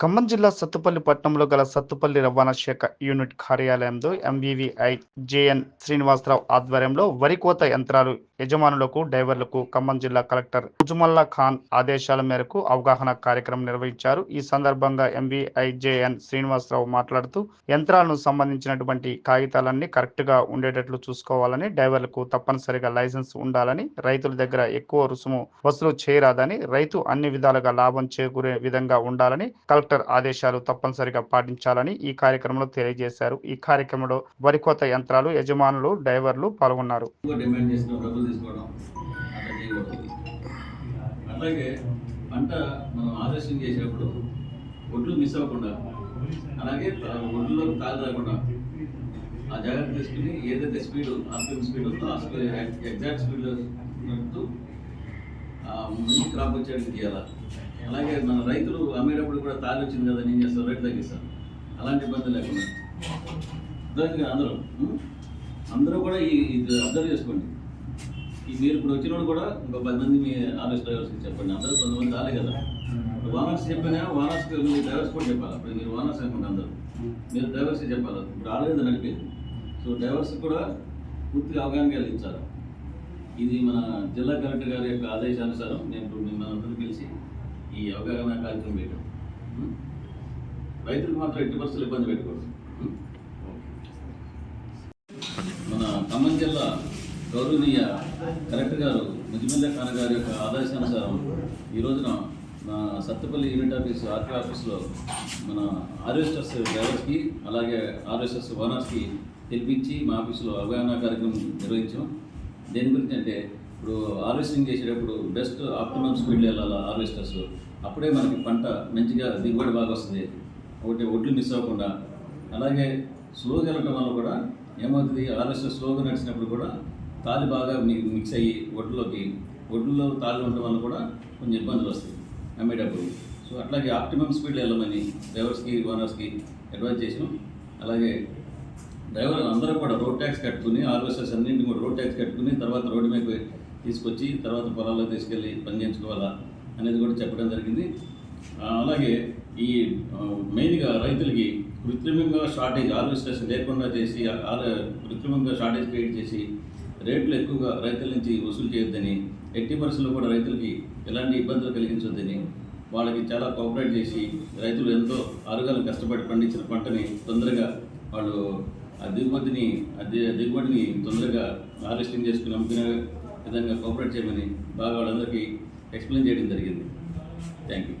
ఖమ్మం జిల్లా సత్తుపల్లి పట్టణంలో గల సత్తుపల్లి రవాణా శాఖ యూనిట్ కార్యాలయంలో ఎంవీవీఐ జేఎన్ శ్రీనివాసరావు ఆధ్వర్యంలో వరి కోత యంత్రాలు యజమానులకు డ్రైవర్లకు ఖమ్మం జిల్లా కలెక్టర్ ఉజుమల్లా ఖాన్ ఆదేశాల మేరకు అవగాహన కార్యక్రమం నిర్వహించారు. ఈ సందర్భంగా ఎంవీఐ జేఎన్ శ్రీనివాసరావు మాట్లాడుతూ యంత్రాలను సంబంధించినటువంటి కాగితాలన్నీ కరెక్ట్గా ఉండేటట్లు చూసుకోవాలని డ్రైవర్లకు తప్పనిసరిగా లైసెన్స్ ఉండాలని రైతుల దగ్గర ఎక్కువ రుసుము వసూలు చేయరాదని రైతు అన్ని విధాలుగా లాభం చేకూరే విధంగా ఉండాలని కలెక్టర్ కలెక్టర్ ఆదేశాలు తప్పనిసరిగా పాటించాలని ఈ కార్యక్రమంలో తెలియజేశారు. ఈ కార్యక్రమంలో వరికోత యంత్రాలు యజమానులు డ్రైవర్లు పాల్గొన్నారు. అలాగే పంట మనం ఆదర్శం చేసేటప్పుడు ఒడ్లు మిస్ అవ్వకుండా అలాగే త- ఒడ్లలో తాగి రాకుండా ఆ జాగ్రత్త తీసుకుని ఏదైతే స్పీడ్ ఆర్పిఎం స్పీడ్ ఉందో ఆ స్పీడ్ ఎగ్జాక్ట్ స్పీడ్ నడుపుతూ మంచి క్రాప్ వచ్చేటట్టు చేయాలి? అలాగే మన రైతులు అమ్మేటప్పుడు కూడా తాగి వచ్చింది కదా నేను చేస్తాను రేటు తగ్గిస్తాను అలాంటి ఇబ్బంది లేకుండా. అర్థమైంది అందరూ అందరూ కూడా ఈ ఇది అబ్జర్వ్ చేసుకోండి. ఈ మీరు ఇప్పుడు వచ్చిన కూడా ఇంకో పది మంది మీ ఆర్ఎస్ డ్రైవర్స్కి చెప్పండి. అందరూ కొంతమంది రాలే కదా. ఇప్పుడు వానర్స్ చెప్పినా వానర్స్కి మీ డ్రైవర్స్ కూడా చెప్పాలి. అప్పుడు మీరు వానర్స్ అనుకుంటే అందరూ. మీరు డ్రైవర్స్కి చెప్పాలి. ఇప్పుడు రాలేదు నడిపేది. సో డ్రైవర్స్ కూడా పూర్తిగా అవగాహన కలిగించాలి. ఇది మన జిల్లా కలెక్టర్ గారి యొక్క ఆదేశానుసారం నేను ఇప్పుడు మిమ్మల్ని అందరూ పిలిచి ఈ అవగాహన కార్యక్రమం పెట్టాం. రైతులకు మాత్రం ఎట్టి పరిస్థితులు ఇబ్బంది పెట్టుకోవచ్చు మన ఖమ్మం జిల్లా గౌరవనీయ కలెక్టర్ గారు ముజిమిల్లా ఖాన్ గారి యొక్క ఆదేశానుసారం ఈ రోజున నా సత్తపల్లి యూనిట్ ఆఫీస్ ఆర్టీ ఆఫీస్లో మన ఆర్ఎస్ఎస్ డ్రైవర్స్కి అలాగే ఆర్ఎస్ఎస్ ఓనర్స్కి పిలిపించి మా ఆఫీసులో అవగాహన కార్యక్రమం నిర్వహించాం. దేని గురించి అంటే ఇప్పుడు హార్వెస్టింగ్ చేసేటప్పుడు బెస్ట్ ఆప్టిమమ్ స్పీడ్లో వెళ్ళాలి హార్వెస్టర్స్ అప్పుడే మనకి పంట మంచిగా దిగుబడి బాగా వస్తుంది. ఒకటి ఒడ్లు మిస్ అవ్వకుండా. అలాగే స్లోగా వెళ్ళటం వల్ల కూడా ఏమవుతుంది? హార్వెస్టర్ స్లోగా నడిచినప్పుడు కూడా తాలి బాగా మిక్స్ అయ్యి ఒడ్లోకి ఒడ్లలో తాళి ఉండటం వల్ల కూడా కొంచెం ఇబ్బందులు వస్తాయి అమ్మేటప్పుడు. సో అట్లాగే ఆప్టిమమ్ స్పీడ్లో వెళ్ళమని డ్రైవర్స్కి ఓనర్స్కి అడ్వైజ్ చేసినాం. అలాగే డ్రైవర్ అందరూ కూడా రోడ్ ట్యాక్స్ కట్టుకుని హార్వెస్టర్స్ అన్నింటిని కూడా రోడ్ ట్యాక్స్ కట్టుకుని తర్వాత రోడ్డు మీద తీసుకొచ్చి తర్వాత పొలాల్లో తీసుకెళ్ళి పని చేయించుకోవాలా అనేది కూడా చెప్పడం జరిగింది. అలాగే ఈ మెయిన్గా రైతులకి కృత్రిమంగా షార్టేజ్ హార్వెస్టర్స్ లేకుండా చేసి ఆ- కృత్రిమంగా షార్టేజ్ క్రియేట్ చేసి రేట్లు ఎక్కువగా రైతుల నుంచి వసూలు చేయొద్దని ఎట్టి పరిస్థితుల్లో కూడా రైతులకి ఎలాంటి ఇబ్బందులు కలిగించొద్దని వాళ్ళకి చాలా కోఆపరేట్ చేసి రైతులు ఎంతో ఆరుగాలం కష్టపడి పండించిన పంటని తొందరగా వాళ్ళు ఆ దిగుబడిని దిగుబడిని తొందరగా హార్వెస్టింగ్ చేసుకుని అమ్ముకునే విధంగా కోఆపరేట్ చేయమని బాగా వాళ్ళందరికీ ఎక్స్ప్లెయిన్ చేయడం జరిగింది. Thank you